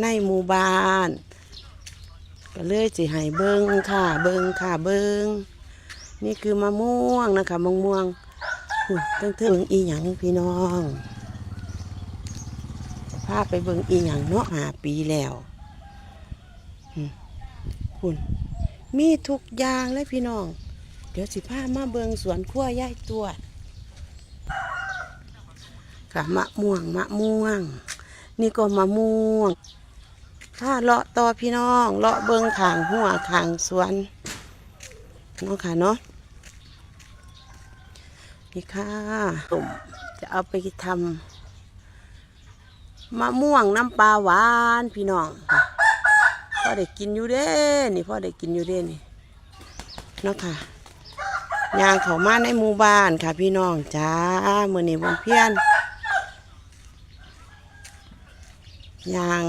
ในหมู่บ้านก็เลยสิให้เบิงค่ะเบิงค่ะเบิงนี่คือมะม่วงนะคะมะม่วงหุ่นตั้งเทิงอีหยังพี่น้องพาไปเบิงอีหยังเนาะหาปีแล้วอืมหุ่นมีทุกอย่างเลยพี่น้อง เดี๋ยวสิพามาเบิงสวนขั้วย่ายตัวค่ะมะม่วงมะม่วง นี่ก็มะม่วง ถ้าเลาะต่อพี่น้อง เลาะเบิงขางหัวขางสวนเนาะค่ะเนาะนี่ค่ะจะเอาไปทำมะม่วงน้ำปลาหวานพี่น้องพ่อได้กินอยู่เด้นี่พ่อได้กินอยู่เด้นี่เนาะค่ะยางเขามาในหมู่บ้านค่ะ พี่น้องจ้าเมื่อนี้วันเพียนยาง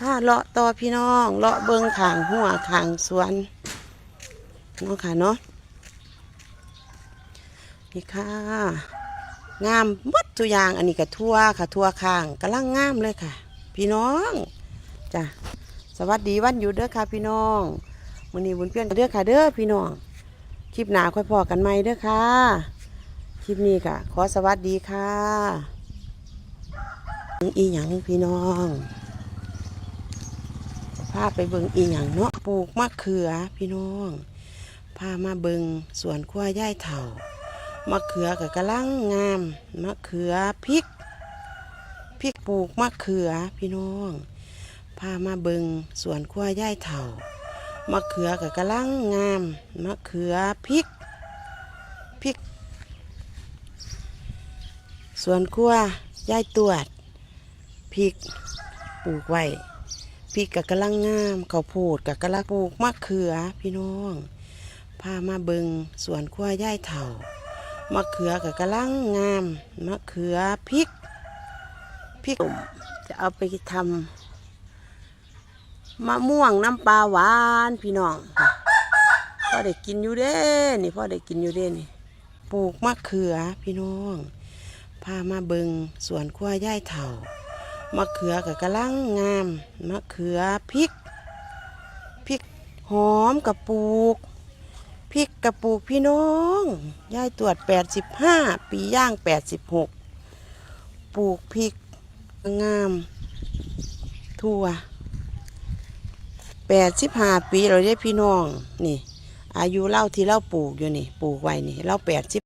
ถ้าเลาะต่อพี่น้องเลาะเบิงขางหัวขางสวนเนาะค่ะเนาะนี่ค่ะ งามมดทุกอย่างอันนี้ก็ทั่วค่ะ ทั่วข้างกำลังงามเลยค่ะ พี่น้องจ้ะสวัสดีวันหยุดเด้อค่ะ พี่น้องวันนี้บุญเพียนเด้อค่ะเด้อพี่น้อง คลิปหนาค่อยพอกันใหมเด้อค่ะ คลิปนี้ค่ะ ขอสวัสดีค่ะอีหยังพี่น้องาไปเบิงอีหยังเนาะปลูกมะเขือพี่น้องพามาเบิงสวนขั้วย่ายเถ่ามะเขือกับกระลังงามมะเขือพริกพริกปลูกมะเขือพี่น้องพามาเบิงสวนขั้วย่ายเถ่ามะเขือกับกระลังงามมะเขือพริกพริกสวนขั้วย่ายตรวจพริกปลูกไว้ พริกกับกำลังงามเขาวโพดกับกำลังปลูกมะเขือพี่น้องพามาเบิงสวนขั้วย่ายเถ่ามะเขือกับกำลังงามมะเขือพริกพริกจะเอาไปทำมะม่วงน้ำปลาหวานพี่น้องพ่อได้กินอยู่เด้นี่พ่อได้กินอยู่เด้นี่ปลูกมะเขือพี่น้องพามาเบิงสวนขั้วย่ายเถ่า มะเขือกับกระลังงาม มะเขือพริก พริกหอมกับปลูก พริกกับปลูกพี่น้อง ยายตรวจแปดสิบห้าปีย่างแปดสิบหกปลูกพริกงาม ทั่วแปดสิบห้าปีเราได้พี่น้อง นี่ อายุเล่าที่เล่าปลูกอยู่นี่ ปลูกไว้นี่ เล่าแปดสิบ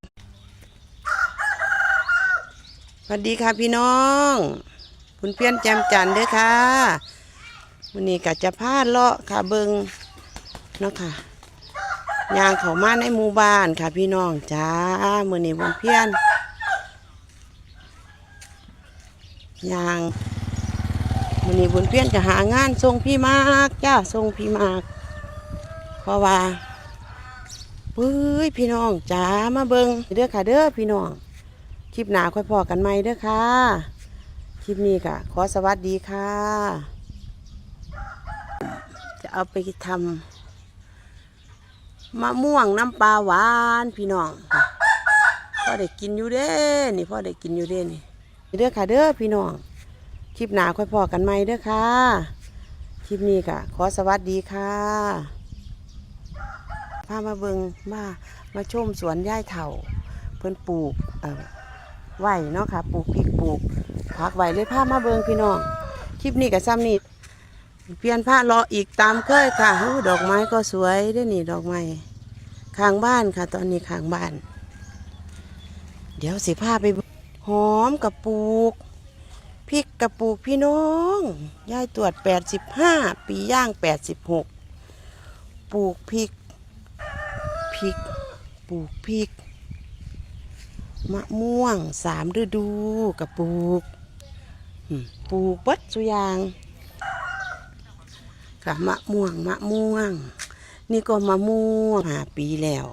สวัสดีค่ะพี่น้อง คุณเพี้ยนแจมจันเด้อค่ะวันนี้ก็จะพาดเลาะค่ะเบิงเนาะค่ะยางเขามาในหมู่บ้านค่ะพี่น้องจ้ามือนี้วันเพี้ยนยางมือนี้บุญเพี้ยนจะหางานส่งพี่มากจ้าส่งพี่มากเพราะว่าเฮ้ยพี่น้องจ้ามาเบิงเด้อค่ะเด้อพี่น้องคลิปหนาค่อยพอกันใหมเด้อค่ะ คลิปนี้ก็ขอสวัสดีค่ะ จะเอาไปทำมะม่วงน้ำปลาหวานพี่น้องพ่อได้กินอยู่เด้นี่พ่อได้กินอยู่เด้นี่เด้อค่ะเด้อพี่น้องคลิปหนาค่อยพอกันใหมเด้อค่ะ คลิปนี้ก็ขอสวัสดีค่ะพามาเบิงมามาชมสวนย่ายเถ่า เพิ่นปลูกเอ่อไว้เนาะค่ะ ปลูกพริกปลูก พักไว้เลยผ้ามาเบิงพี่น้องคลิปนี้กับซ้ำนี่เปลี่ยนผ้ารออีกตามเคยค่ะดอกไม้ก็สวยเด้วยนี่ดอกไม้ข้างบ้านค่ะ ตอนนี้ข้างบ้าน เดี๋ยวสิผ้าไปหอมกับปลูกพริกกับปลูกพี่น้องยายตรวจแปดสิบห้าปีย่างแปดสิบหกปลูกพริกพริกปลูกพริกมะม่วงสามฤดูกับปลูก ปลูกเบัดสุยางค่ะมะม่วงมะม่วง นี่ก็มะม่วงหาปีแล้ว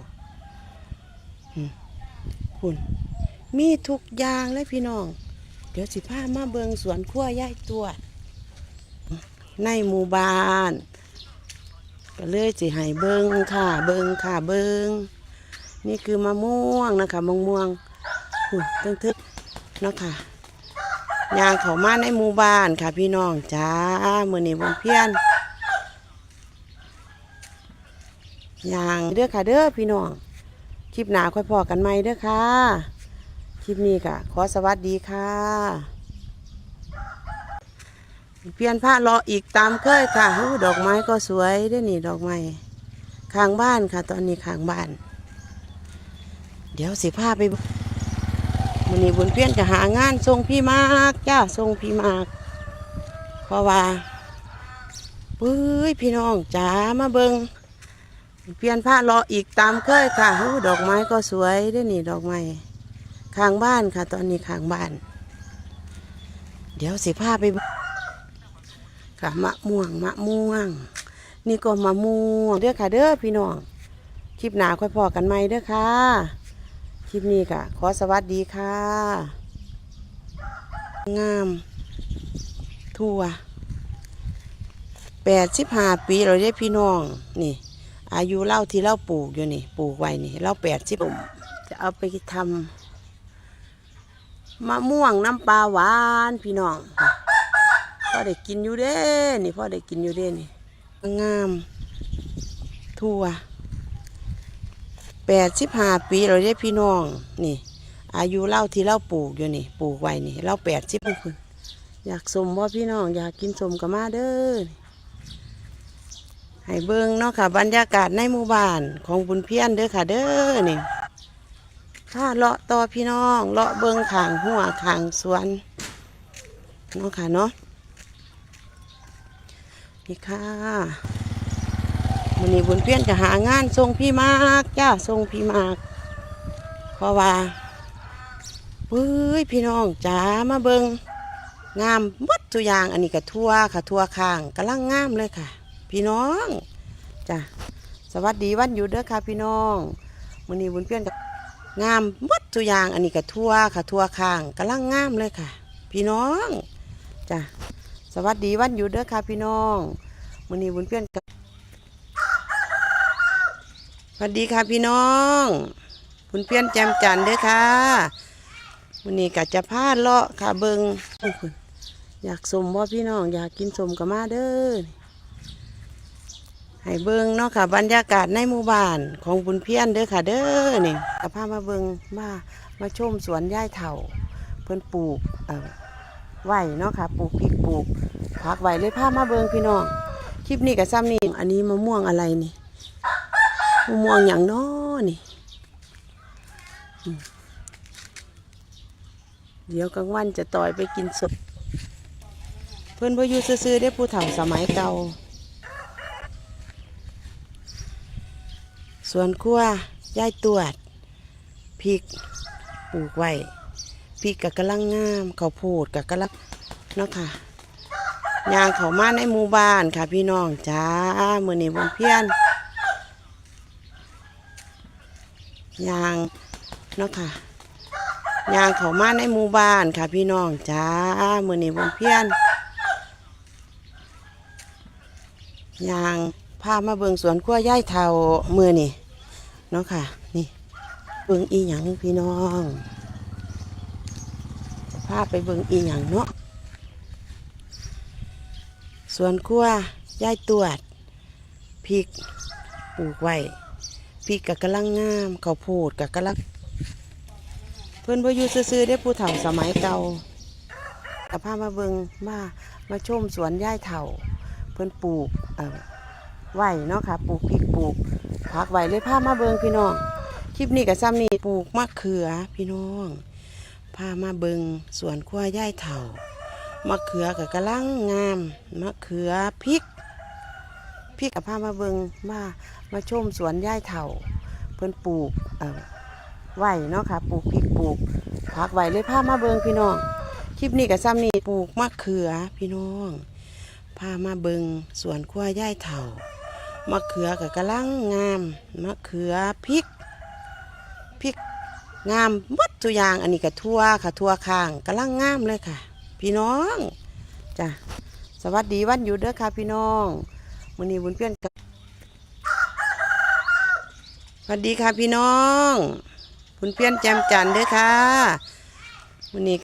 คุณมีทุกอย่างเลยพี่น้อง เดี๋ยวสิพามาเบิงสวนขั้วย่ายตัว ในหมู่บ้าน ก็เลยสิให้เบิงค่ะ เบิงค่ะเบิง นี่คือมะม่วงนะคะมะม่วงหุ่นตั้งทึกเนาะค่ะ ย่างเขามาในหมู่บ้านค่ะพี่น้องจ้ามือนี้บนเพียนย่างเด้อค่ะเด้อพี่น้อง คลิปหนาค่อยพอกันใหมเด้อค่ะ คลิปนี้ก็ขอสวัสดีค่ะเปลี่ยนผ้ารออีกตามเคยค่ะหูดอกไม้ก็สวยเด้วยนี่ดอกไม้ข้างบ้านค่ะ ตอนนี้ข้างบ้าน เดี๋ยวสิพาไป มันนี้บุญเพี้ยนจะหางานทรงพี่มากจ้าทรงพี่มากเพราะว่าปุ้ยพี่น้องจ๋ามาเบิงเปลี่ยนผ้ารออีกตามเคยค่ะหูดอกไม้ก็สวยด้วยนี่ดอกไม้ข้างบ้านค่ะ ตอนนี้ข้างบ้าน เดี๋ยวสิพาไปค่ะมะม่วงมะม่วง นี่ก็มะม่วงเด้อค่ะเด้อพี่น้องคลิปหนาค่อยพอกันใหม่เด้อค่ะ คลิปนี้ค่ะขอสวัสดีค่ะ งาม ทั่วแปดสิบห้าปีเราได้พี่น้อง นี่ อายุเล่าที่เล่าปลูกอยู่นี่ ปลูกไว้นี่เล่าแปดสิบจะเอาไปทำมะม่วงน้ำปลาหวานพี่น้องพ่อได้กินอยู่เด้นี่พ่อได้กินอยู่เด้นี่งาม ทั่ว แปดสิบห้าปีเราได้พี่น้องนี่ อายุเล่าที่เล่าปลูกอยู่นี่ ปลูกไว้นี่เล่าแปดสิบคนอยากสมว่าพี่น้อง อยากกินสมกับมาเด้อให้เบิ้งเนาะค่ะ บรรยากาศในหมู่บ้านของบุญเพียนเด้อค่ะเด้อนี่ถ้าเลาะต่อพี่น้องเลาะเบิ้งขางหัวขางสวนเนาะค่ะเนาะนี่ค่ะ นี้บุญเพี้ยนจะหางานทรงพี่มากจ้าทรงพี่มากเพราะว่าเฮ้ยพี่น้องจ๋ามาเบิงงามหมดตัวอย่างอันนี้ก็ทั่วค่ะทั่วข้างกำลังงามเลยค่ะ พี่น้องจ้ะสวัสดีวันหยุดเด้อค่ะพี่น้องวันนี้บุญเพี้ยนก็งามหมดตัวอย่างอันนี้ก็ทั่วค่ะทั่วข้างกำลังงามเลยค่ะพี่น้องจ้ะสวัสดีวันหยุดเด้อค่ะ พี่น้องมือนี้บุญเพี้ยนกับ วัสดีค่ะพี่น้องบุญเพี้ยนแจมจันเด้อค่ะมื้อนี้ก็จะพาเลาะค่ะเบิงอยากสมบ่พี่น้อง อยากกินสมกับมาเด้อให้เบิงเนาะค่ะ บรรยากาศในหมู่บ้านของบุญเพี้ยนเด้อค่ะ เด้อนี่ก็พามาเบิงมามาชมสวนย่ายเถ่า เพิ่นปลูกเอ่อไหวเนาะค่ะปลูกพริกปลูกผักไหวเลยพามาเบิงพี่น้องคลิปนี้กับซ้ำนี่อันนี้มะม่วงอะไรนี่ มะม่วงอย่างน้อนี่ เดี๋ยวกลางวันจะต่อยไปกินสด เพื่อนพ่อยู่ซื้อได้ผู้เฒ่าสมัยเก่าสวนครัวยายตรวจพริกปลูกไว้พริกกับกำลังงามเขาวโพดกับกำลังเนาะค่ะยางเขามาในหมู่บ้านค่ะพี่น้องจ้ามือนี้บนเพียน ยางเนาะค่ะยางเขามาในหมู่บ้านค่ะ พี่น้องจ้ามือนี้บนเพียนยางพามาเบิงสวนขั้วย่ายเทามือนี่เนาะค่ะ นี่เบิงอีหยังพี่น้องพาไปเบิงอีหยังเนาะสวนครัวยายตรวจพริกปลูกไว้ ริกกับกำลังงามข้าวโพดกับกำลังเพื่อนพ่อยู่ซื้อๆได้ผู้เฒ่าสมัยเก่ากับพามาเบิงมามาชมสวนย่ายเฒ่า เพื่อนปลูกเอ่อไว้เนาะค่ะปลูกพริกปลูกผักไว้เลยพามาเบิงพี่น้องคลิปนี้กับซ้ำนี่ปลูกมะเขือพี่น้องพามาเบิงสวนขั้วย่ายเถ่ามะเขือกับกระลังงามมะเขือพริก พริกกับพามาเบิงมามาชมสวนย่ายเถาเพิ่นปลูกเอ่อไว้เนาะค่ะปลูกพริกปลูกผักไว้เลยพามาเบิงพี่น้องคลิปนี้กับซ้ำนี่ปลูกมะเขือพี่น้องพามาเบิงสวนขั้วย่ายเถามะเขือกับกระลังงามมะเขือพริกพริกงามหมดตัวอย่างอันนี้ก็ทั่วค่ะทั่วข้างกำลังงามเลยค่ะ พี่น้องจ้ะสวัสดีวันหยุดเด้อค่ะพี่น้อง มือนี้บุญเพี้ยนกับสวัสดีค่ะพี่น้องบุญเพี้ยนแจมจันเด้อค่ะมื้อนี้